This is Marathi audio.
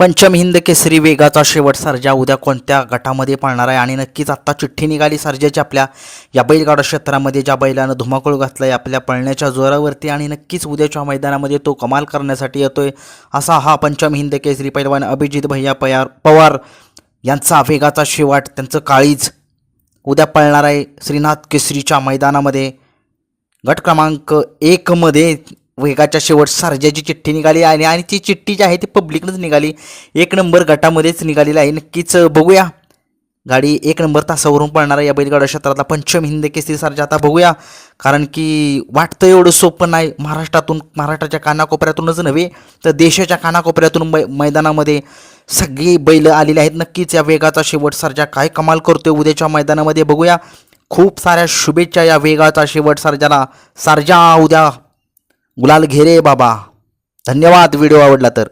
पंचम हिंद केसरी वेगाचा शेवट सर्जा. उद्या कोणत्या गटामध्ये पाळणार आहे? आणि नक्कीच आत्ता चिठ्ठी निघाली सर्जाची आपल्या. या बैलगाडा क्षेत्रामध्ये ज्या बैलानं धुमाकूळ घातला आहे आपल्या पळण्याच्या जोरावरती. आणि नक्कीच उद्याच्या मैदानामध्ये तो कमाल करण्यासाठी येतोय असा हा पंचम हिंद केसरी पैलवान अभिजित भैया पयार पवार यांचा वेगाचा शेवट. त्यांचं काळीज उद्या पळणार आहे श्रीनाथ केसरीच्या मैदानामध्ये. गट क्रमांक एकमध्ये वेगाच्या शेवट सारजाची चिठ्ठी निघाली आणि आणि ती चिठ्ठी जी आहे ती पब्लिकनंच निघाली. एक नंबर गटामध्येच निघालेली आहे. नक्कीच बघूया. गाडी एक नंबर तासावरून पळणार या बैलगाडा क्षेत्रातला पंचम हिंद केसरी सारजा. आता बघूया. कारण की वाटतं एवढं सोपं नाही. महाराष्ट्रातून महाराष्ट्राच्या कानाकोपऱ्यातूनच नव्हे तर देशाच्या कानाकोपऱ्यातून मै मैदानामध्ये सगळी बैल आलेली आहेत. नक्कीच या वेगाचा शेवट सर्जा काय कमाल करतोय उद्याच्या मैदानामध्ये बघूया. खूप साऱ्या शुभेच्छा या वेगाचा शेवट सारजाला. सारजा उद्या. गुलाल घेरे बाबा. धन्यवाद. व्हिडिओ आवडला तर.